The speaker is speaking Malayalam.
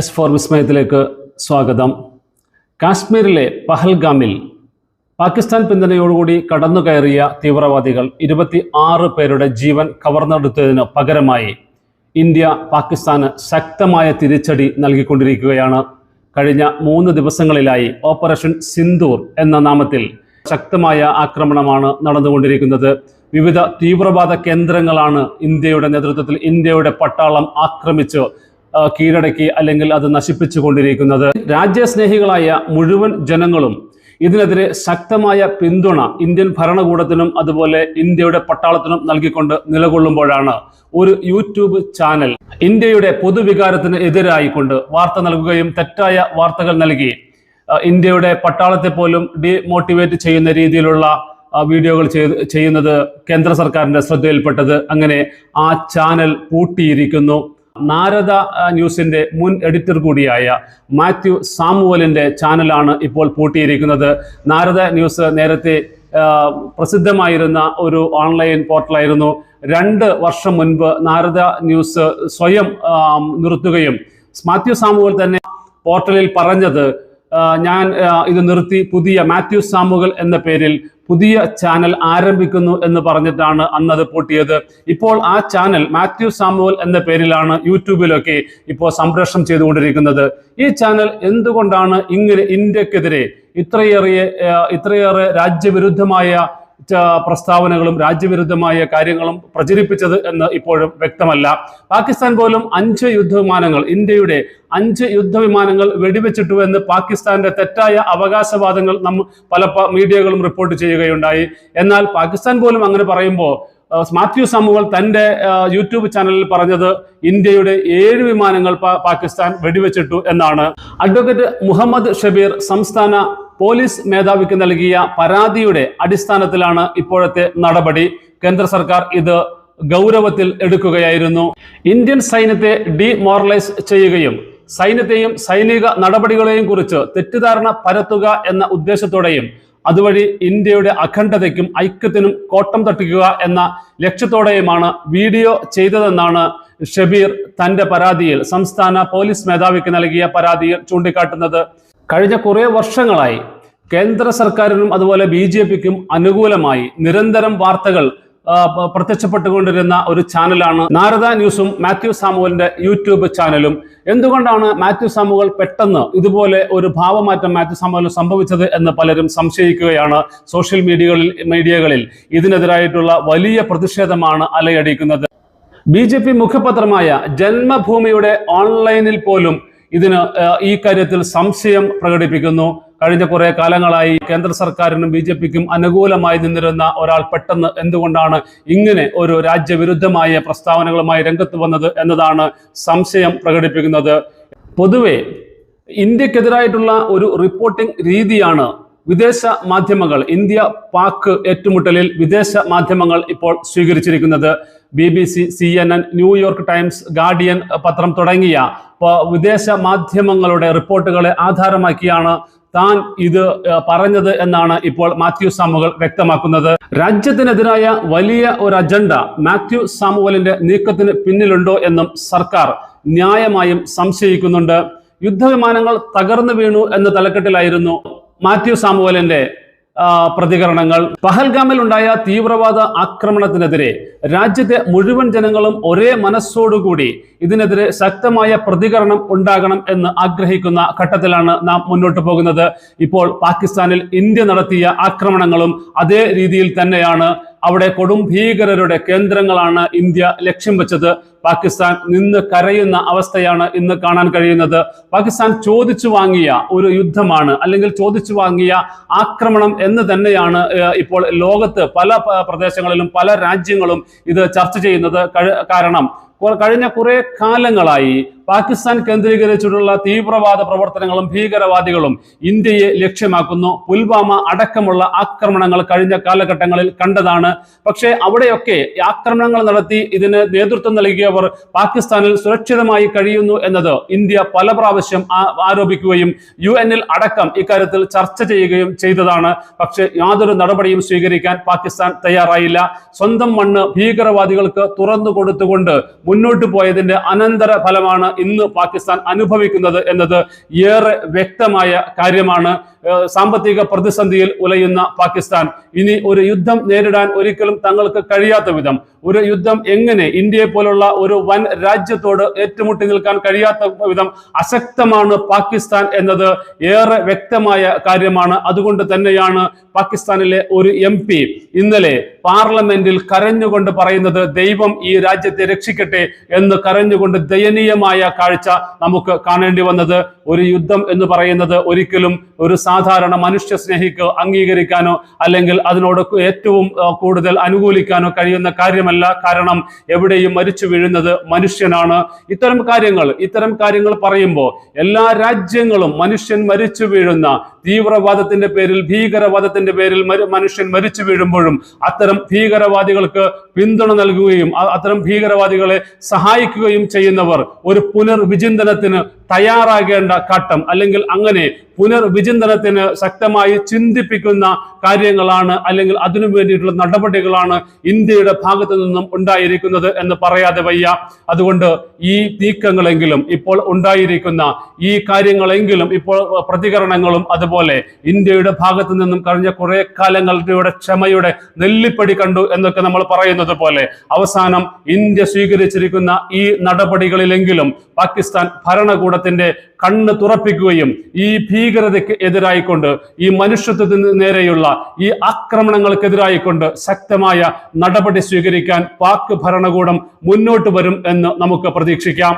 എസ് ഫോർ വിസ്മയത്തിലേക്ക് സ്വാഗതം. കാശ്മീരിലെ പഹൽഗാമിൽ പാകിസ്ഥാൻ പിന്തുണയോടുകൂടി കടന്നു കയറിയ തീവ്രവാദികൾ ഇരുപത്തി ആറ് പേരുടെ ജീവൻ കവർന്നെടുത്തതിന് പകരമായി ഇന്ത്യ പാകിസ്ഥാന് ശക്തമായ തിരിച്ചടി നൽകിക്കൊണ്ടിരിക്കുകയാണ്. കഴിഞ്ഞ മൂന്ന് ദിവസങ്ങളിലായി ഓപ്പറേഷൻ സിന്ദൂർ എന്ന നാമത്തിൽ ശക്തമായ ആക്രമണമാണ് നടന്നുകൊണ്ടിരിക്കുന്നത്. വിവിധ തീവ്രവാദ കേന്ദ്രങ്ങളാണ് ഇന്ത്യയുടെ നേതൃത്വത്തിൽ ഇന്ത്യയുടെ പട്ടാളം ആക്രമിച്ച് കീഴടക്കി അല്ലെങ്കിൽ അത് നശിപ്പിച്ചു കൊണ്ടിരിക്കുന്നത് രാജ്യസ്നേഹികളായ മുഴുവൻ ജനങ്ങളും ഇതിനെതിരെ ശക്തമായ പിന്തുണ ഇന്ത്യൻ ഭരണകൂടത്തിനും അതുപോലെ ഇന്ത്യയുടെ പട്ടാളത്തിനും നൽകിക്കൊണ്ട് നിലകൊള്ളുമ്പോഴാണ് ഒരു യൂട്യൂബ് ചാനൽ ഇന്ത്യയുടെ പൊതുവികാരത്തിന് എതിരായിക്കൊണ്ട് വാർത്ത നൽകുകയും തെറ്റായ വാർത്തകൾ നൽകി. ഇന്ത്യയുടെ പട്ടാളത്തെ പോലും ഡിമോട്ടിവേറ്റ് ചെയ്യുന്ന രീതിയിലുള്ള വീഡിയോകൾ ചെയ്യുന്നത് കേന്ദ്ര സർക്കാരിന്റെ ശ്രദ്ധയിൽപ്പെട്ടത്. അങ്ങനെ ആ ചാനൽ പൂട്ടിയിരിക്കുന്നു. നാരദ ന്യൂസിന്റെ മുൻ എഡിറ്റർ കൂടിയായ മാത്യു സാമുവലിന്റെ ചാനലാണ് ഇപ്പോൾ പൂട്ടിയിരിക്കുന്നത്. നാരദ ന്യൂസ് നേരത്തെ പ്രസിദ്ധമായിരുന്ന ഒരു ഓൺലൈൻ പോർട്ടലായിരുന്നു. രണ്ട് വർഷം മുൻപ് നാരദ ന്യൂസ് സ്വയം നിർത്തുകയും മാത്യു സാമുവൽ തന്നെ പോർട്ടലിൽ പറഞ്ഞത് ഞാൻ ഇത് നിർത്തി. പുതിയ മാത്യു സാമുകൾ എന്ന പേരിൽ പുതിയ ചാനൽ ആരംഭിക്കുന്നു എന്ന് പറഞ്ഞിട്ടാണ് അന്ന് അത് പൂട്ടിയത്. ഇപ്പോൾ ആ ചാനൽ മാത്യു സാമുവൽ എന്ന പേരിലാണ് യൂട്യൂബിലൊക്കെ ഇപ്പോൾ സംപ്രേഷണം ചെയ്തുകൊണ്ടിരിക്കുന്നത്. ഈ ചാനൽ എന്തുകൊണ്ടാണ് ഇങ്ങനെ ഇന്ത്യക്കെതിരെ ഇത്രയേറെ ഇത്രയേറെ രാജ്യവിരുദ്ധമായ പ്രസ്താവനകളും രാജ്യവിരുദ്ധമായ കാര്യങ്ങളും പ്രചരിപ്പിച്ചത് എന്ന് ഇപ്പോഴും വ്യക്തമല്ല. പാകിസ്ഥാൻ പോലും അഞ്ച് യുദ്ധവിമാനങ്ങൾ ഇന്ത്യയുടെ അഞ്ച് യുദ്ധവിമാനങ്ങൾ വെടിവെച്ചിട്ടു എന്ന് പാകിസ്ഥാന്റെ തെറ്റായ അവകാശവാദങ്ങൾ നമ്മ പല മീഡിയകളും റിപ്പോർട്ട് ചെയ്യുകയുണ്ടായി. എന്നാൽ പാകിസ്ഥാൻ പോലും അങ്ങനെ പറയുമ്പോൾ മാത്യു സാമുവൽ തന്റെ യൂട്യൂബ് ചാനലിൽ പറഞ്ഞത് ഇന്ത്യയുടെ ഏഴ് വിമാനങ്ങൾ പാകിസ്ഥാൻ വെടിവെച്ചിട്ടു എന്നാണ്. അഡ്വക്കേറ്റ് മുഹമ്മദ് ഷബീർ സംസ്ഥാന പോലീസ് മേധാവിക്ക് നൽകിയ പരാതിയുടെ അടിസ്ഥാനത്തിലാണ് ഇപ്പോഴത്തെ നടപടി. കേന്ദ്ര സർക്കാർ ഇത് ഗൗരവത്തിൽ എടുക്കുകയായിരുന്നു. ഇന്ത്യൻ സൈന്യത്തെ ഡിമോറലൈസ് ചെയ്യുകയും സൈന്യത്തെയും സൈനിക നടപടികളെയും കുറിച്ച് തെറ്റിദ്ധാരണ പരത്തുക എന്ന ഉദ്ദേശത്തോടെയും അതുവഴി ഇന്ത്യയുടെ അഖണ്ഡതയ്ക്കും ഐക്യത്തിനും കോട്ടം തട്ടിക്കുക എന്ന ലക്ഷ്യത്തോടെയുമാണ് വീഡിയോ ചെയ്തതെന്നാണ് ഷബീർ തന്റെ പരാതിയിൽ സംസ്ഥാന പോലീസ് മേധാവിക്ക് നൽകിയ പരാതിയിൽ ചൂണ്ടിക്കാട്ടുന്നത്. കഴിഞ്ഞ കുറേ വർഷങ്ങളായി കേന്ദ്ര സർക്കാരിനും അതുപോലെ ബി ജെ പിക്കും അനുകൂലമായി നിരന്തരം വാർത്തകൾ പ്രത്യക്ഷപ്പെട്ടുകൊണ്ടിരുന്ന ഒരു ചാനലാണ് നാരദ ന്യൂസും മാത്യു സാമുവലിന്റെ യൂട്യൂബ് ചാനലും. എന്തുകൊണ്ടാണ് മാത്യു സാമുവൽ പെട്ടെന്ന് ഇതുപോലെ ഒരു ഭാവമാറ്റം മാത്യു സാമുവലിന് സംഭവിച്ചത് എന്ന് പലരും സംശയിക്കുകയാണ് സോഷ്യൽ മീഡിയകളിൽ മീഡിയകളിൽ. ഇതിനെതിരായിട്ടുള്ള വലിയ പ്രതിഷേധമാണ് അലയടിക്കുന്നത്. ബി ജെ പി മുഖപത്രമായ ജന്മഭൂമിയുടെ ഓൺലൈനിൽ പോലും ഇതിന് ഈ കാര്യത്തിൽ സംശയം പ്രകടിപ്പിക്കുന്നു. കഴിഞ്ഞ കുറെ കാലങ്ങളായി കേന്ദ്ര സർക്കാരിനും ബി ജെ പിക്കും അനുകൂലമായി നിന്നിരുന്ന ഒരാൾ പെട്ടെന്ന് എന്തുകൊണ്ടാണ് ഇങ്ങനെ ഒരു രാജ്യവിരുദ്ധമായ പ്രസ്താവനകളുമായി രംഗത്ത് വന്നത് എന്നതാണ് സംശയം പ്രകടിപ്പിക്കുന്നത്. പൊതുവെ ഇന്ത്യക്കെതിരായിട്ടുള്ള ഒരു റിപ്പോർട്ടിംഗ് രീതിയാണ് വിദേശ മാധ്യമങ്ങൾ ഇന്ത്യ പാക് ഏറ്റുമുട്ടലിൽ വിദേശ മാധ്യമങ്ങൾ ഇപ്പോൾ സ്വീകരിച്ചിരിക്കുന്നത്. B B C C N N New York Times Guardian പത്രം തുടങ്ങിയ വിദേശ മാധ്യമങ്ങളുടെ റിപ്പോർട്ടുകളെ ആധാരമാക്കിയാണ് താൻ ഇത് പറഞ്ഞത് എന്നാണ് ഇപ്പോൾ മാത്യു സാമുവൽ വ്യക്തമാക്കുന്നത്. രാജ്യത്തിനെതിരായ വലിയ ഒരു അജണ്ട മാത്യു സാമുവലിന്റെ നീക്കത്തിന് പിന്നിലുണ്ടോ എന്നും സർക്കാർ ന്യായമായും സംശയിക്കുന്നുണ്ട്. യുദ്ധവിമാനങ്ങൾ തകർന്നു വീണു എന്ന തലക്കെട്ടിലായിരുന്നു മാത്യു സാമുവലിന്റെ പ്രതികരണങ്ങൾ. പഹൽഗാമിൽ ഉണ്ടായ തീവ്രവാദ ആക്രമണത്തിനെതിരെ രാജ്യത്തെ മുഴുവൻ ജനങ്ങളും ഒരേ മനസ്സോടുകൂടി ഇതിനെതിരെ ശക്തമായ പ്രതികരണം ഉണ്ടാകണം എന്ന് ആഗ്രഹിക്കുന്ന ഘട്ടത്തിലാണ് നാം മുന്നോട്ട് പോകുന്നത്. ഇപ്പോൾ പാകിസ്ഥാനിൽ ഇന്ത്യ നടത്തിയ ആക്രമണങ്ങളും അതേ രീതിയിൽ തന്നെയാണ്. അവിടെ കൊടും ഭീകരരുടെ കേന്ദ്രങ്ങളാണ് ഇന്ത്യ ലക്ഷ്യം വെച്ചത്. പാകിസ്ഥാൻ നിന്ന് കരയുന്ന അവസ്ഥയാണ് ഇന്ന് കാണാൻ കഴിയുന്നത്. പാകിസ്ഥാൻ ചോദിച്ചു വാങ്ങിയ ഒരു യുദ്ധമാണ് അല്ലെങ്കിൽ ചോദിച്ചു വാങ്ങിയ ആക്രമണം എന്ന് തന്നെയാണ് ഇപ്പോൾ ലോകത്ത് പല പ്രദേശങ്ങളിലും പല രാജ്യങ്ങളും ഇത് ചർച്ച ചെയ്യുന്നത്. കാരണം കഴിഞ്ഞ കുറെ കാലങ്ങളായി പാകിസ്ഥാൻ കേന്ദ്രീകരിച്ചിട്ടുള്ള തീവ്രവാദ പ്രവർത്തനങ്ങളും ഭീകരവാദികളും ഇന്ത്യയെ ലക്ഷ്യമാക്കുന്നു. പുൽവാമ അടക്കമുള്ള ആക്രമണങ്ങൾ കഴിഞ്ഞ കാലഘട്ടങ്ങളിൽ കണ്ടതാണ്. പക്ഷേ അവിടെയൊക്കെ ആക്രമണങ്ങൾ നടത്തി ഇതിന് നേതൃത്വം നൽകിയവർ പാകിസ്ഥാനിൽ സുരക്ഷിതമായി കഴിയുന്നു എന്നത് ഇന്ത്യ പല പ്രാവശ്യം ആരോപിക്കുകയും യു അടക്കം ഇക്കാര്യത്തിൽ ചർച്ച ചെയ്യുകയും ചെയ്തതാണ്. പക്ഷേ യാതൊരു നടപടിയും സ്വീകരിക്കാൻ പാകിസ്ഥാൻ തയ്യാറായില്ല. സ്വന്തം മണ്ണ് ഭീകരവാദികൾക്ക് തുറന്നു കൊടുത്തുകൊണ്ട് മുന്നോട്ട് പോയതിന്റെ അനന്തര ഫലമാണ് ഇന്ന് പാകിസ്ഥാൻ അനുഭവിക്കുന്നത് എന്നത് ഏറെ വ്യക്തമായ കാര്യമാണ്. സാമ്പത്തിക പ്രതിസന്ധിയിൽ ഉലയുന്ന പാകിസ്ഥാൻ. ഇനി ഒരു യുദ്ധം നേരിടാൻ ഒരിക്കലും തങ്ങൾക്ക് കഴിയാത്ത വിധം. ഒരു യുദ്ധം എങ്ങനെ ഇന്ത്യയെ പോലുള്ള ഒരു വൻ രാജ്യത്തോട് ഏറ്റുമുട്ടി നിൽക്കാൻ കഴിയാത്ത വിധം അശക്തമാണ് പാകിസ്ഥാൻ എന്നത് ഏറെ വ്യക്തമായ കാര്യമാണ്. അതുകൊണ്ട് തന്നെയാണ് പാകിസ്ഥാനിലെ ഒരു എം പി ഇന്നലെ പാർലമെന്റിൽ കരഞ്ഞുകൊണ്ട് പറയുന്നത് ദൈവം ഈ രാജ്യത്തെ രക്ഷിക്കട്ടെ എന്ന് കരഞ്ഞുകൊണ്ട് ദയനീയമായ കാഴ്ച നമുക്ക് കാണേണ്ടി വന്നത്. ഒരു യുദ്ധം എന്ന് പറയുന്നത് ഒരിക്കലും ഒരു സാധാരണ മനുഷ്യ സ്നേഹിക്ക് അംഗീകരിക്കാനോ അല്ലെങ്കിൽ അതിനോട് ഏറ്റവും കൂടുതൽ അനുകൂലിക്കാനോ കഴിയുന്ന കാര്യമല്ല. കാരണം എവിടെയും മരിച്ചു വീഴുന്നത് മനുഷ്യനാണ്. ഇത്തരം കാര്യങ്ങൾ ഇത്തരം കാര്യങ്ങൾ പറയുമ്പോൾ എല്ലാ രാജ്യങ്ങളും മനുഷ്യൻ മരിച്ചു വീഴുന്ന തീവ്രവാദത്തിന്റെ പേരിൽ ഭീകരവാദത്തിന്റെ പേരിൽ മനുഷ്യൻ മരിച്ചു വീഴുമ്പോഴും അത്തരം ഭീകരവാദികൾക്ക് പിന്തുണ നൽകുകയും അത്തരം ഭീകരവാദികളെ സഹായിക്കുകയും ചെയ്യുന്നവർ ഒരു പുനർവിചിന്തനത്തിന് തയ്യാറാകേണ്ട ഘട്ടം അല്ലെങ്കിൽ അങ്ങനെ പുനർവിചിന്തനത്തിന് ശക്തമായി ചിന്തിപ്പിക്കുന്ന കാര്യങ്ങളാണ് അല്ലെങ്കിൽ അതിനു വേണ്ടിയിട്ടുള്ള നടപടികളാണ് ഇന്ത്യയുടെ ഭാഗത്തു നിന്നും ഉണ്ടായിരിക്കുന്നത് എന്ന് പറയാതെ വയ്യ. അതുകൊണ്ട് ഈ നീക്കങ്ങളെങ്കിലും ഇപ്പോൾ ഉണ്ടായിരിക്കുന്ന ഈ കാര്യങ്ങളെങ്കിലും ഇപ്പോൾ പ്രതികരണങ്ങളും അതുപോലെ ഇന്ത്യയുടെ ഭാഗത്ത് നിന്നും കഴിഞ്ഞ കുറെ കാലങ്ങളുടെ ക്ഷമയുടെ നെല്ലിപ്പടി കണ്ടു എന്നൊക്കെ നമ്മൾ പറയുന്നത് പോലെ അവസാനം ഇന്ത്യ സ്വീകരിച്ചിരിക്കുന്ന ഈ നടപടികളിലെങ്കിലും പാകിസ്ഥാൻ ഭരണകൂടത്തിന്റെ കണ്ണ് തുറപ്പിക്കുകയും ഈ ഭീകരതയ്ക്ക് എതിരായിക്കൊണ്ട് ഈ മനുഷ്യത്വത്തിന് നേരെയുള്ള ഈ ആക്രമണങ്ങൾക്കെതിരായിക്കൊണ്ട് ശക്തമായ നടപടി സ്വീകരിക്കാൻ പാക് ഭരണകൂടം മുന്നോട്ട് വരും എന്ന് നമുക്ക് പ്രതീക്ഷിക്കാം.